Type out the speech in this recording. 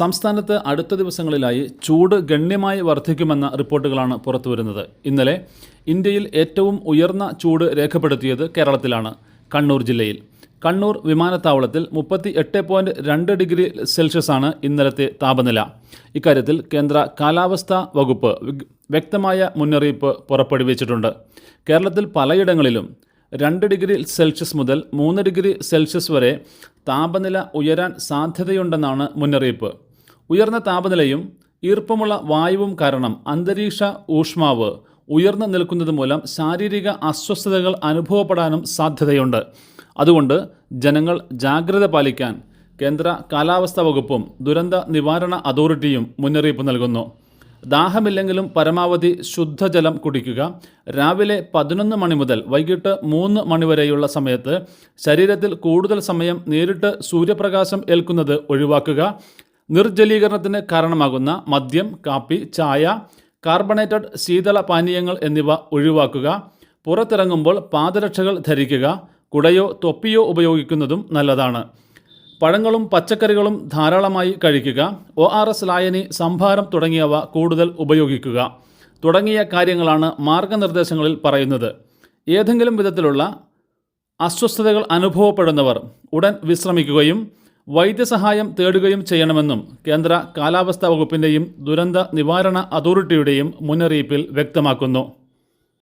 സംസ്ഥാനത്ത് അടുത്ത ദിവസങ്ങളിലായി ചൂട് ഗണ്യമായി വർദ്ധിക്കുമെന്ന റിപ്പോർട്ടുകളാണ് പുറത്തുവരുന്നത്. ഇന്നലെ ഇന്ത്യയിൽ ഏറ്റവും ഉയർന്ന ചൂട് രേഖപ്പെടുത്തിയത് കേരളത്തിലാണ് കണ്ണൂർ ജില്ലയിൽ. കണ്ണൂർ വിമാനത്താവളത്തിൽ മുപ്പത്തി എട്ട് പോയിന്റ് രണ്ട് ഡിഗ്രി സെൽഷ്യസാണ് ഇന്നലത്തെ താപനില. ഇക്കാര്യത്തിൽ കേന്ദ്ര കാലാവസ്ഥാ വകുപ്പ് വ്യക്തമായ മുന്നറിയിപ്പ് പുറപ്പെടുവിച്ചിട്ടുണ്ട്. കേരളത്തിൽ പലയിടങ്ങളിലും രണ്ട് ഡിഗ്രി സെൽഷ്യസ് മുതൽ മൂന്ന് ഡിഗ്രി സെൽഷ്യസ് വരെ താപനില ഉയരാൻ സാധ്യതയുണ്ടെന്നാണ് മുന്നറിയിപ്പ്. ഉയർന്ന താപനിലയും ഈർപ്പമുള്ള വായുവും കാരണം അന്തരീക്ഷ ഊഷ്മാവ് ഉയർന്നു നിൽക്കുന്നത് മൂലം ശാരീരിക അസ്വസ്ഥതകൾ അനുഭവപ്പെടാനും സാധ്യതയുണ്ട്. അതുകൊണ്ട് ജനങ്ങൾ ജാഗ്രത പാലിക്കാൻ കേന്ദ്ര കാലാവസ്ഥാ വകുപ്പും ദുരന്ത നിവാരണ അതോറിറ്റിയും മുന്നറിയിപ്പ് നൽകുന്നു. ദാഹമില്ലെങ്കിലും പരമാവധി ശുദ്ധജലം കുടിക്കുക. രാവിലെ പതിനൊന്ന് മണി മുതൽ വൈകിട്ട് മൂന്ന് മണിവരെയുള്ള സമയത്ത് ശരീരത്തിൽ കൂടുതൽ സമയം നേരിട്ട് സൂര്യപ്രകാശം ഏൽക്കുന്നത് ഒഴിവാക്കുക. നിർജലീകരണത്തിന് കാരണമാകുന്ന മദ്യം കാപ്പി ചായ കാർബണേറ്റഡ് ശീതള പാനീയങ്ങൾ എന്നിവ ഒഴിവാക്കുക പുറത്തിറങ്ങുമ്പോൾ പാദരക്ഷകൾ ധരിക്കുക കുടയോ തൊപ്പിയോ ഉപയോഗിക്കുന്നതും നല്ലതാണ്. പഴങ്ങളും പച്ചക്കറികളും ധാരാളമായി കഴിക്കുക ഒ ആർ എസ് ലായനി സംഭാരം തുടങ്ങിയവ കൂടുതൽ ഉപയോഗിക്കുക. തുടങ്ങിയ കാര്യങ്ങളാണ് മാർഗനിർദ്ദേശങ്ങളിൽ പറയുന്നത്. ഏതെങ്കിലും വിധത്തിലുള്ള അസ്വസ്ഥതകൾ അനുഭവപ്പെടുന്നവർ ഉടൻ വിശ്രമിക്കുകയും വൈദ്യസഹായം തേടുകയും ചെയ്യണമെന്നും കേന്ദ്ര കാലാവസ്ഥാ വകുപ്പിന്റെയും ദുരന്ത നിവാരണ അതോറിറ്റിയുടെയും മുന്നറിയിപ്പിൽ വ്യക്തമാക്കുന്നു.